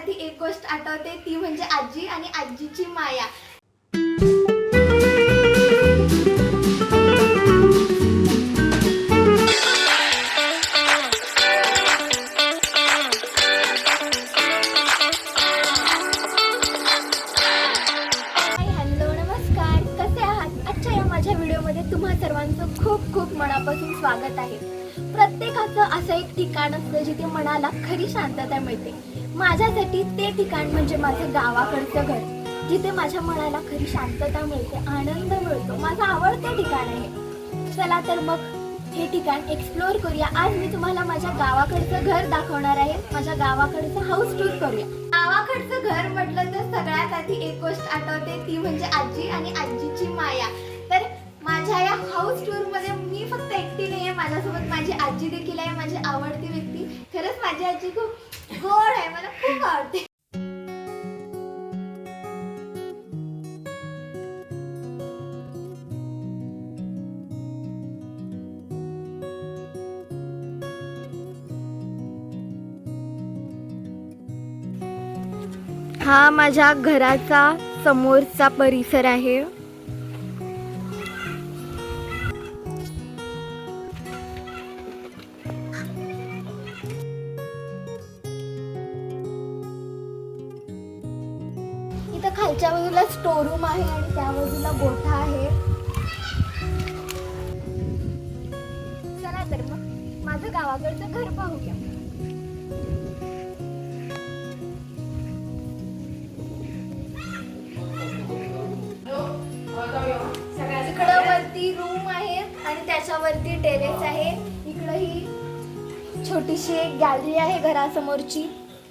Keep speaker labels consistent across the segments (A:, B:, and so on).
A: आधी एक गोष्ट आठवते ती म्हणजे आजी आणि आजीची माया. हॅलो नमस्कार. आहात? या माझ्या व्हिडिओमध्ये सर्वांचं खूप खूप मनापासून स्वागत आहे. प्रत्येकाचं असं एक ठिकाण असतं जिथे मनाला खरी शांतता मिळते. माझ्यासाठी ते ठिकाण म्हणजे माझं गावाकडचं घर जिथे माझ्या मनाला खरी शांतता मिळते आनंद मिळतो. माझं आवडतं ठिकाण आहे चला तर मग हे ठिकाण एक्सप्लोअर करूया. आज मी तुम्हाला माझ्या गावाकडचं घर दाखवणार आहे. माझ्या गावाकडचं हाऊस टूर करूया. गावाकडचं घर म्हटलं तर सगळ्यात आधी एक गोष्ट आठवते ती म्हणजे आजी आणि आजीची माया. तर माझ्या या हाऊस टूरमध्ये मी फक्त एकटी नाही आहे माझ्यासोबत माझी आजी देखील आहे माझी आवडती व्यक्ती. खरंच माझी आजी खूप गोड आहे मला खूप आवडते. हा माझ्या घराचा समोरचा परिसर आहे. खालच्या बाजूला स्टोर रूम आहे आणि त्या बाजूला गोठा आहे. चला तर मग माझं गावाकडचं घर पाहूया इकडं वरती रूम आहे आणि त्याच्यावरती टेरेस आहे. इकडं ही छोटीशी एक गॅलरी आहे घरासमोरची.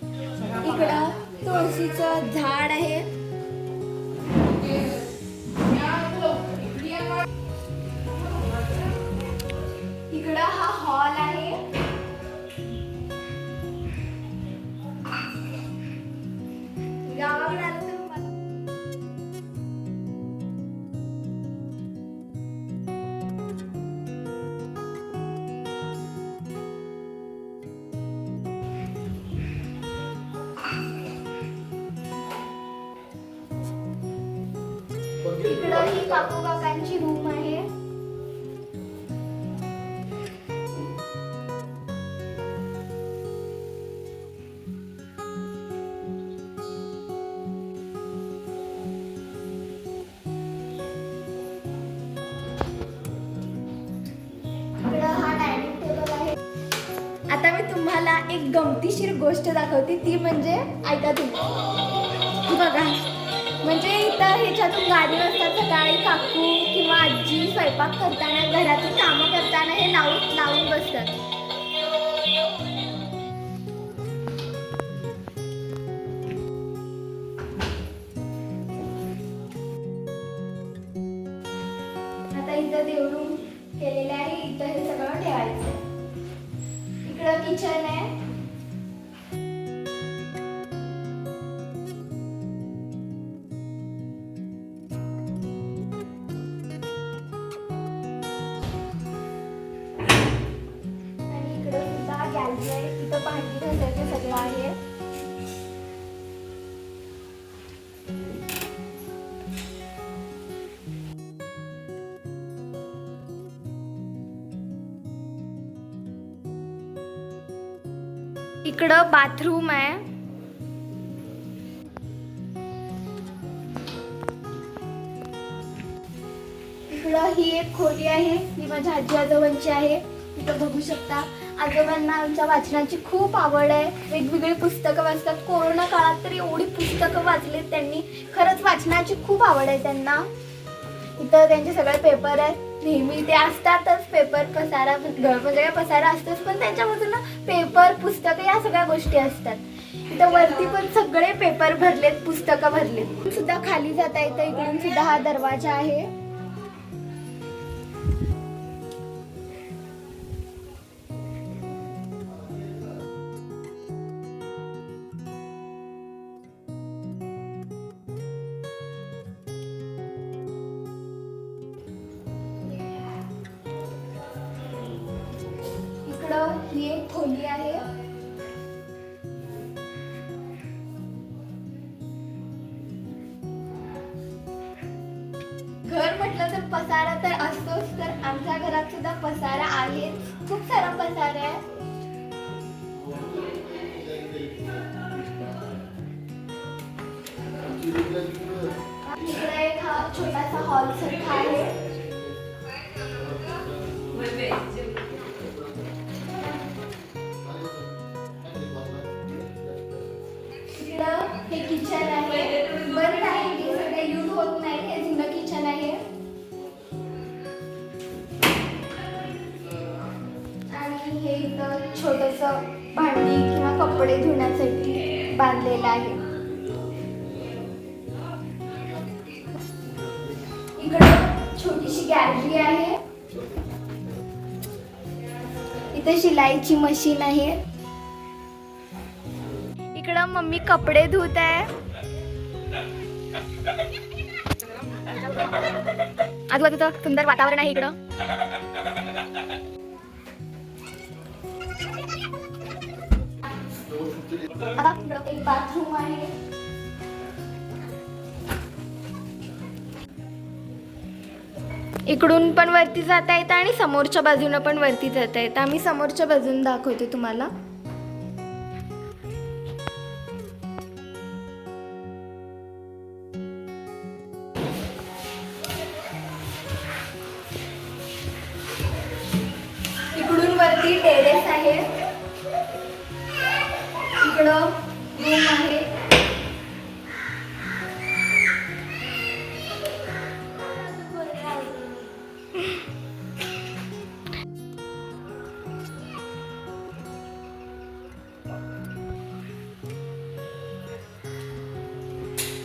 A: इकडं तुळशीचं झाड आहे. इकडं ही काकू काकांची रूम आहे. हा डायनिंग आहे. आता मी तुम्हाला एक गमतीशीर गोष्ट दाखवते ती म्हणजे ऐका तुम्ही. बघा. म्हणजे इथं ह्याच्यातून गाडी असतात सकाळी काकू किंवा आजी स्वयंपाक करताना घरातून कामं करताना हे लावून लावून बसतात. आता इथं देवरूम केलेले आहे इथं हे सगळं ठेवायचं. इकडं किचन आहे इकडं बाथरूम आहे. इकडं ही एक खोली आहे. ही माझ्या आजी आजोबांची आहे. इथं बघू शकता. आजोबांना आमच्या वाचनाची खूप आवड आहे. वेगवेगळी पुस्तकं वाचतात. कोरोना काळात तर एवढी पुस्तकं वाचलीत त्यांनी. खरंच वाचनाची खूप आवड आहे त्यांना. इथं त्यांचे सगळे पेपर आहेत. नेहमी ते असतातच पेपर पसारा घर म्हणजे काय पसारा असतोच पण त्यांच्यामधून पेपर पुस्तकं या सगळ्या गोष्टी असतात. इथं वरती पण सगळे पेपर भरलेत पुस्तकं भरलेत. सुद्धा खाली जाता येतं इकडून सुद्धा हा दरवाजा आहे. ही एक खोली आहे. घर म्हटलं तर पसारा तर असतोच तर आमच्या घरात सुद्धा पसारा आहे खूप सारा पसारा आहे. एक हा छोटासा हॉल सारखा आहे. कपडे धुण्यासाठी बांधलेलं आहे. इकडे छोटीशी गॅलरी आहे. इथे शिलाईची मशीन आहे. इकडं मम्मी कपडे धुत आहे. आजूबाजूचं सुंदर वातावरण आहे इकडं. आता एक बाथरूम आहे. इकडून पण वरती जाता येतं आणि समोरच्या बाजूनं पण वरती जाता येतं. आम्ही समोरच्या बाजून दाखवते तुम्हाला. इकडून वरती टेरेस आहे. इकडं रूम आहे.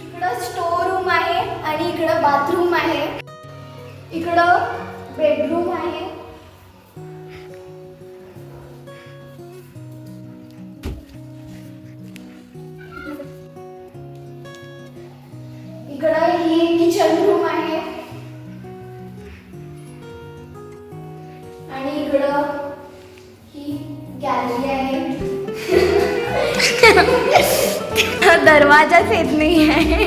A: इकडं स्टोर रूम आहे आणि इकडं बाथरूम आहे. इकडं ही किचन रूम आहे. आणि इकडं ही गॅलरी आहे. दरवाजाच येत नाही आहे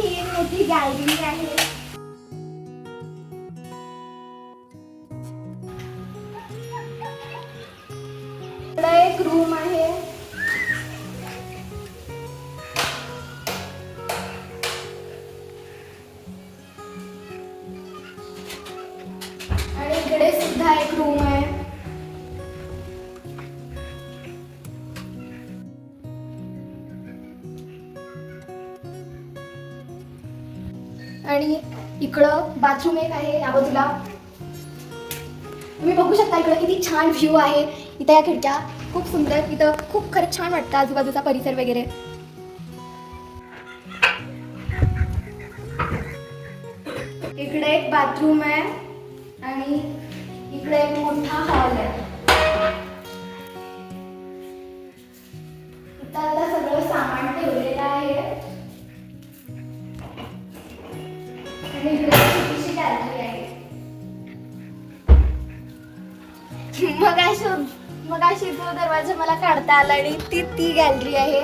A: ही मोठी गॅलरी आहे. इकडं एक रूम आहे. आणि इकडे सुद्धा एक रूम आहे. आणि इकडं बाथरूम एक आहे या बाजूला. तुम्ही बघू शकता इकडं किती छान व्ह्यू आहे. इथं या खिडक्या खूप सुंदर इथं खूप खरंच छान वाटतं आजूबाजूचा परिसर वगैरे. इकडे एक बाथरूम आहे आणि इकडे एक मोठा हॉल आहे. इथं आता सगळं सामान ठेवलं. मग अशी मग अशी तो दरवाजा मला काढता आला आणि ती ती गॅलरी आहे.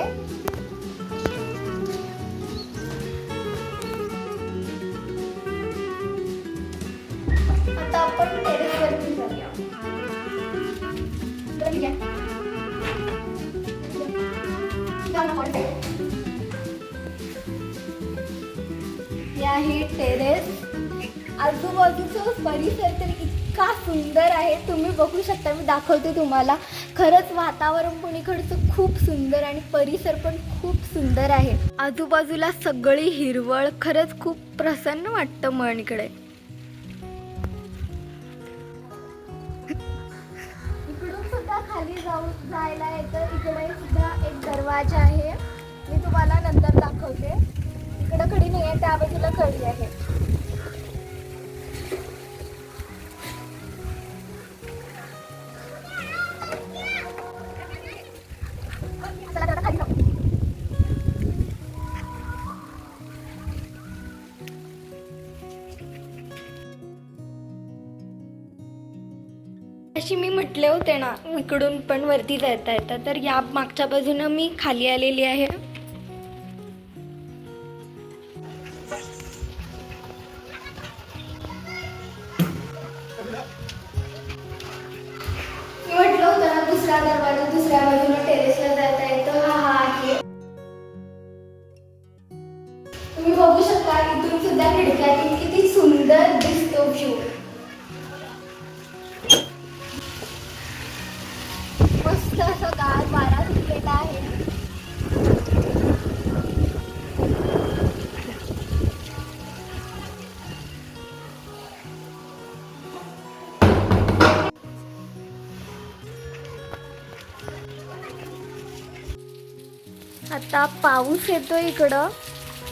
A: आता आपण टेरेस वरती जाऊया. या. हे आहे टेरेस आजूबाजूचं परिसर तरी इतका सुंदर आहे. तुम्ही बघू शकता मी दाखवते तुम्हाला. खरंच वातावरण पण इकडचं खूप सुंदर आणि परिसर पण खूप सुंदर आहे. आजूबाजूला सगळी हिरवळ खरंच खूप प्रसन्न वाटतं मन इकडे. इकडून सुद्धा खाली जाऊ जायला येतं. इकडे सुद्धा एक दरवाजा आहे. मी तुम्हाला नंतर दाखवते. इकडं कडी नाही आहे त्या बाजूला कडी आहे. मगाशी होते ना इकडून पण वरती जाता येतात. तर या मागच्या बाजूनं मी खाली आलेली आहे. म्हटलं होतं ना दुसरा दरवाजा दुसऱ्या बाजूला टेरेसला जायचं गार वारा सुटलेला आहे. आता पाऊस येतो इकडं.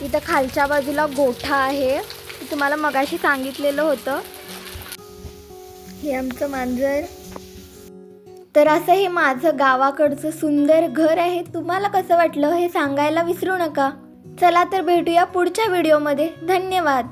A: इथं खालच्या बाजूला गोठा आहे. तुम्हाला मगाशी सांगितलेलं होतं. हे आमचं मांजर. तर असं हे माझं गावाकडचं सुंदर घर आहे. तुम्हाला कसं वाटलं हे सांगायला विसरू नका. चला तर भेटूया पुढच्या व्हिडिओमध्ये. धन्यवाद.